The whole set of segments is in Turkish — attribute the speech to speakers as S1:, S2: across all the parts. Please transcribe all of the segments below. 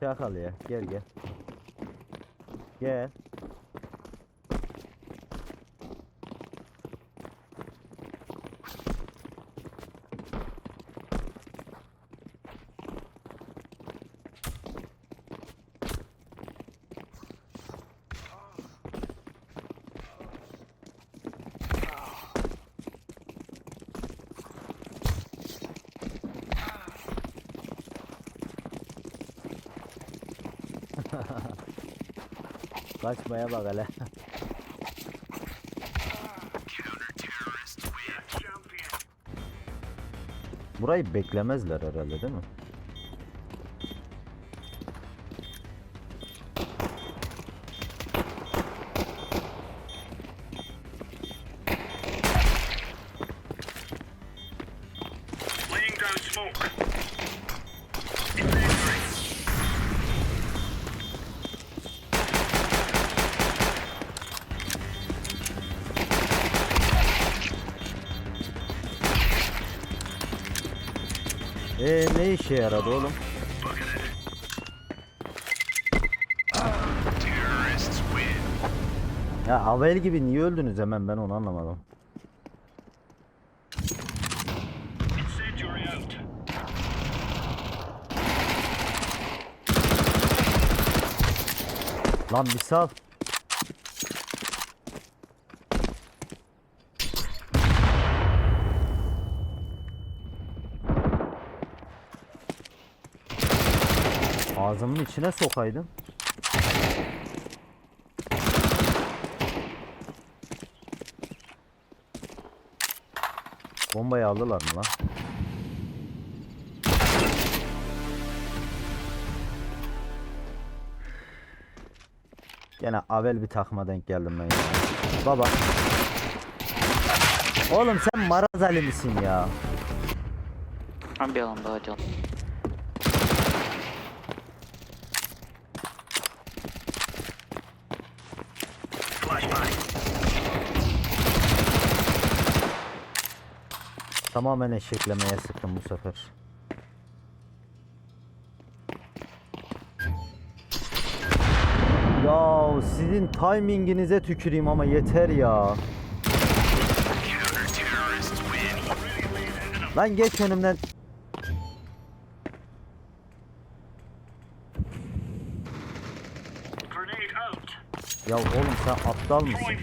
S1: Çakal ya. Gel gel. Gel. Kaçmaya bak hele. Burayı beklemezler herhalde değil mi? Ne işe yaradı oğlum? Ya Avel gibi niye öldünüz hemen ben onu anlamadım. Lan bir sal. Ağzımın içine sokaydım. Bombayı aldılar mı lan? Gene avel bir takıma denk geldim ben ya. Baba. Oğlum sen maraz Ali ya?
S2: Ben bir
S3: alalım.
S1: Tamamen eşeklemeye sıktım bu sefer. Ya sizin timinginize tüküreyim ama yeter ya. Lan geç önümden. Ya oğlum sen aptal mısın?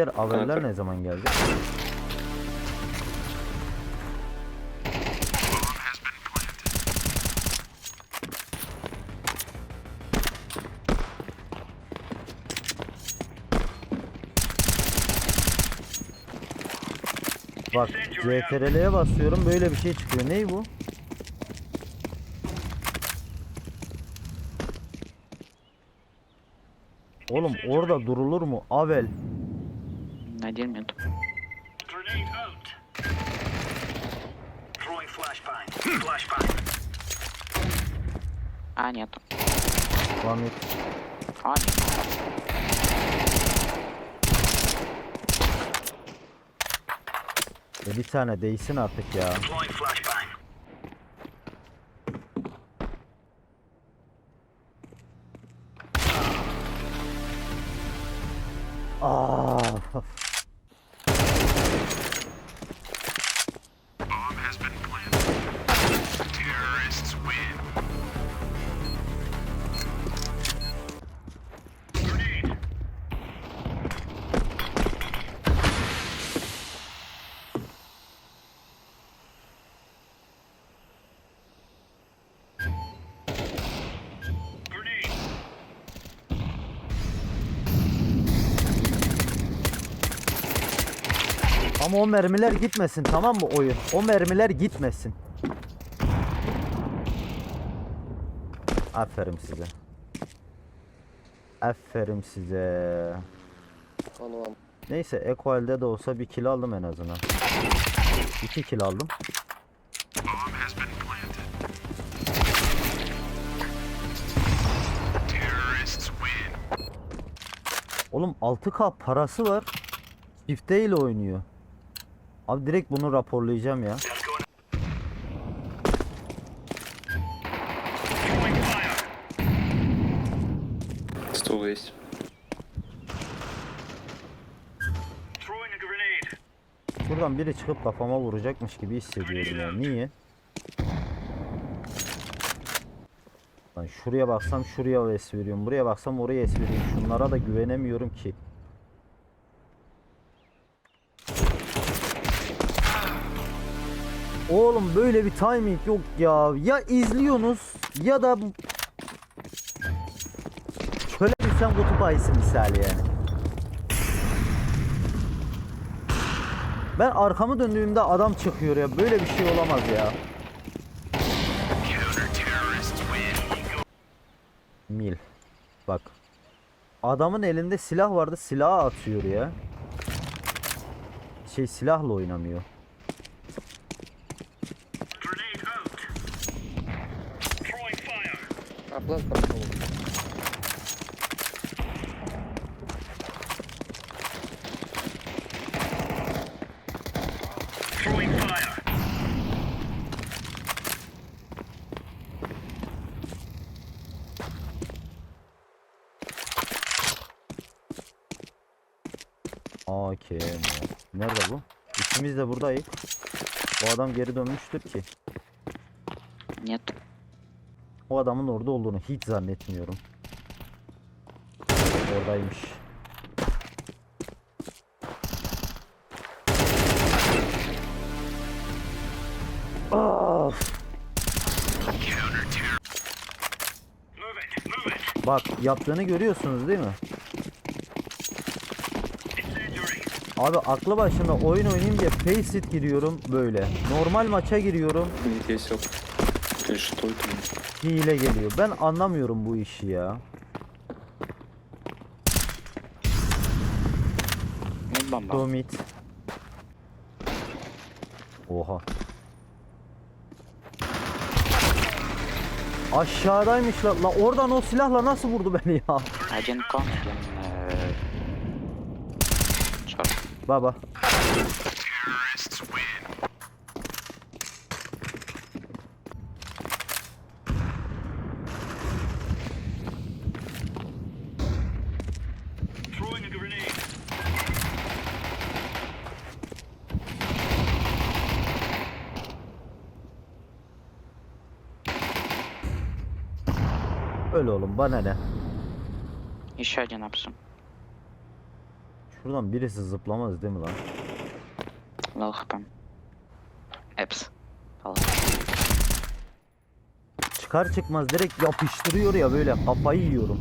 S1: Diğer aveller ne zaman geldi? Bak CTRL'ye basıyorum böyle bir şey çıkıyor. Ney bu? Oğlum orada durulur mu? Avel
S2: edilmiyordum. Aynı
S1: yaptım. One
S2: mid. Hayır.
S1: E bir tane değsin artık ya.
S3: Deploying.
S1: Ama o mermiler gitmesin tamam mı oyun? O mermiler gitmesin. Aferin size. Aferin size.
S4: One.
S1: Neyse Eko elde de olsa bir kill aldım en azından. İki kill aldım. Oğlum 6K parası var. Çifteyle oynuyor. Abi direkt bunu raporlayacağım ya.
S3: Throwing fire.
S4: Стул есть.
S3: Throwing a grenade.
S1: Buradan biri çıkıp kafama vuracakmış gibi hissediyorum ya. Niye? Lan şuraya baksam şuraya es veriyorum. Buraya baksam oraya es veriyorum. Şunlara da güvenemiyorum ki. Oğlum böyle bir timing yok ya. Ya izliyorsunuz ya da şöyle bir sen kutup ayısı misali yani. Ben arkamı döndüğümde adam çıkıyor ya. Böyle bir şey olamaz ya. Mil. Bak. Adamın elinde silah vardı. Silahı atıyor ya. Şey silahla oynamıyor.
S4: А, план прошел.
S3: Throwing fire.
S1: AK. Nerede bu? İkimiz de buradayız. Bu adam geri dönmüştür ki.
S2: Нет.
S1: O adamın orada olduğunu hiç zannetmiyorum. Oradaymış. Of. Bak yaptığını görüyorsunuz değil mi? Abi aklı başında oyun oynayayım diye faceit giriyorum böyle. Normal maça giriyorum.
S4: yok. Eşit.
S1: Hile geliyor. Ben anlamıyorum bu işi ya. Domit. Oha. Aşağıdaymış la. La oradan o silahla nasıl vurdu beni ya?
S2: I
S1: Baba. Öyle oğlum bana ne?
S2: Еще один апсум.
S1: Şuradan birisi zıplamaz değil mi lan?
S2: Low хп. Эпс. Алло.
S1: Çıkar çıkmaz direkt yapıştırıyor ya böyle kafayı yiyorum.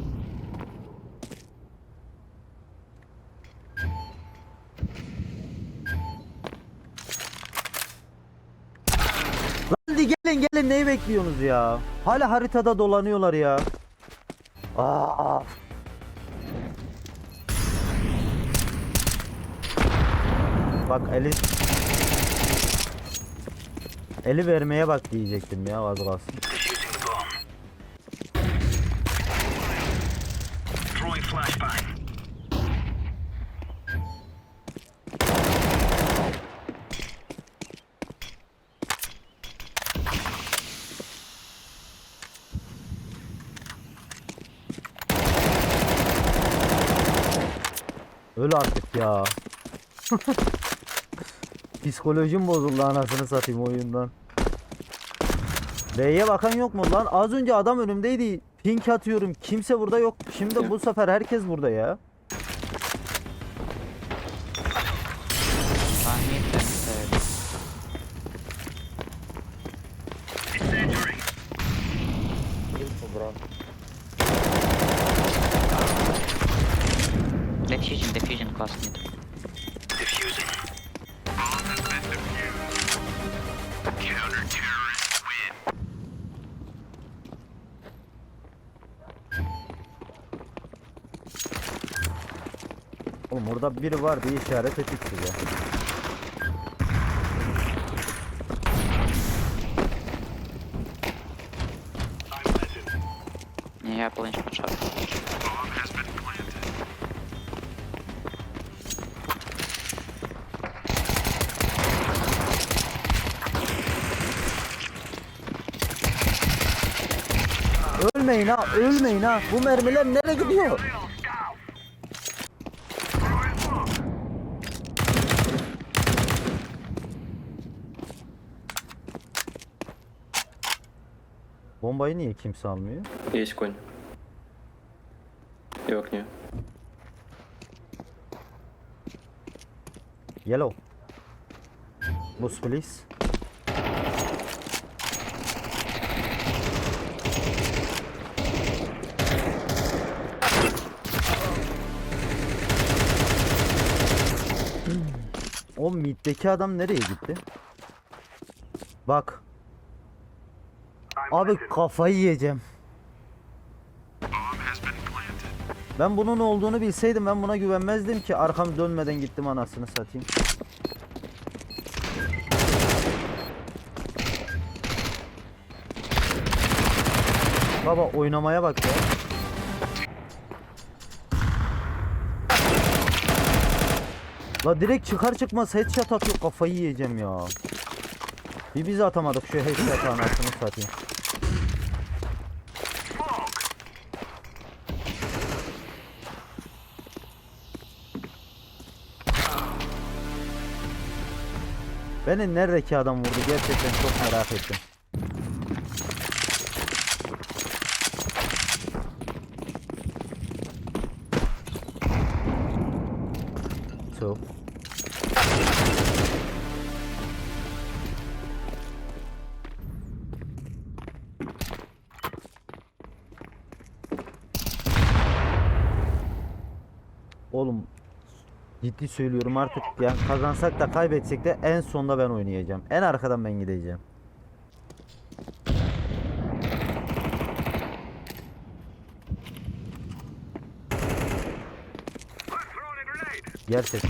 S1: Lan hadi gelin gelin neyi bekliyorsunuz ya? Hala haritada dolanıyorlar ya. Aa. Bak eli Eli vermeye bak diyecektim ya az kalsın.
S3: Defusing the bomb. Throwing flashbang.
S1: Öl artık ya. Psikolojim bozuldu anasını satayım oyundan. B'ye bakan yok mu lan? Az önce adam önümdeydi. Pink atıyorum. Kimse burada yok. Şimdi bu sefer herkes burada ya. Oğlum orada biri var diye işaret ettik size.
S3: Не, я полночь подшарю.
S1: Ölmeyin ha, ölmeyin ha. Bu mermiler nereye gidiyor? Bombayı niye kimse almıyor?
S4: Есть конь. И в окне.
S1: Yellow. Boost please. O middeki adam nereye gitti? Bak. Abi kafayı yiyeceğim. Ben bunun olduğunu bilseydim ben buna güvenmezdim ki arkam dönmeden gittim anasını satayım. Baba oynamaya bak ya. La direkt çıkar çıkmaz headshot atıyor kafayı yiyeceğim ya. Bir biz atamadık şu headshot anasını satayım. Beni neredeki adam vurdu gerçekten çok merak ettim. Çok. Oğlum ciddi söylüyorum artık yani kazansak da kaybetsek de en sonda ben oynayacağım. En arkadan ben gideceğim.
S4: One.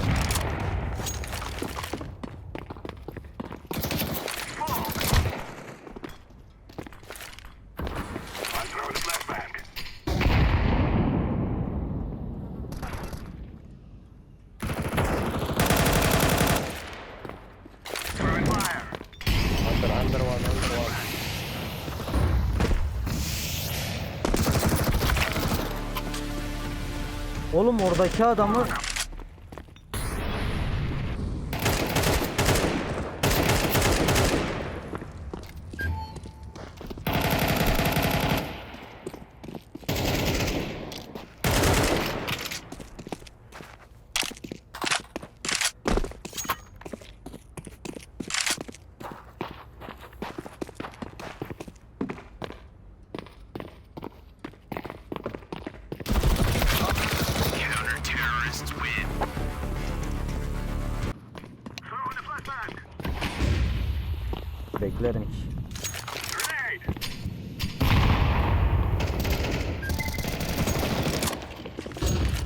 S1: Oğlum oradaki adamı
S3: Grenade.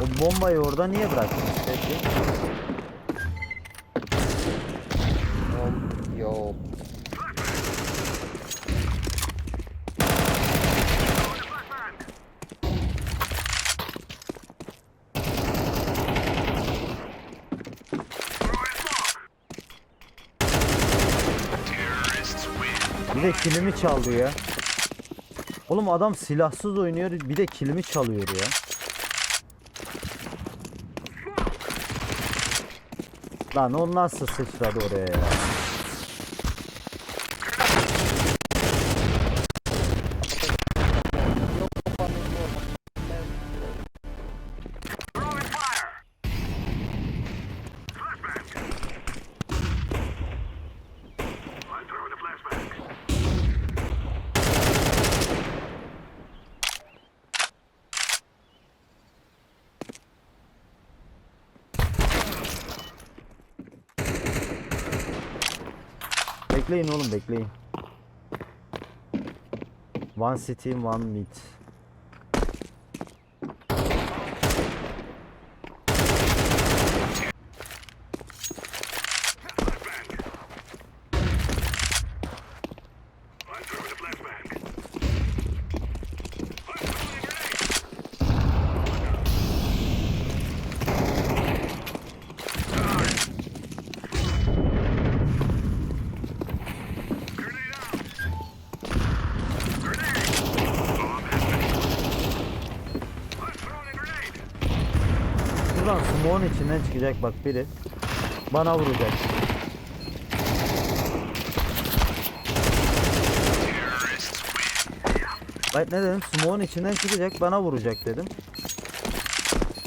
S1: O bombayı orada niye bıraktın peki?
S4: Um, yo.
S3: Terrorists win.
S1: Bir de kilimi çaldı ya. Oğlum adam silahsız oynuyor bir de kilimi çalıyor ya. Lan o nasıl sıçradı oraya ya? Bekleyin oğlum bekleyin. One city one mid. Flashbang. Smoke'un içinden çıkacak bak biri. Bana vuracak. Bak ne dedim? Smoke'un içinden çıkacak bana vuracak dedim.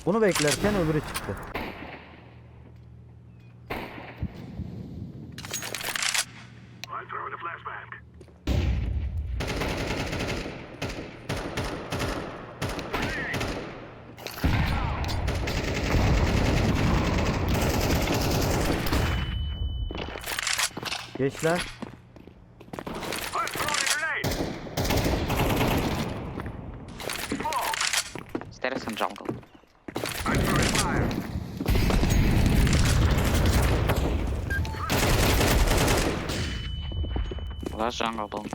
S1: Bunu beklerken öbürü çıktı. Gençler
S2: Stairs and jungle. Last jungle bomb.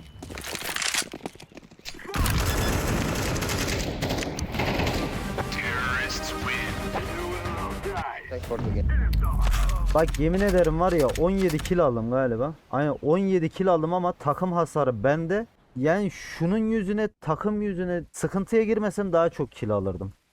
S4: Thanks for the game.
S1: Bak yemin ederim var ya 17 kill aldım galiba. Aynen 17 kill aldım ama takım hasarı bende. Yani şunun yüzüne takım yüzüne sıkıntıya girmesem daha çok kill alırdım.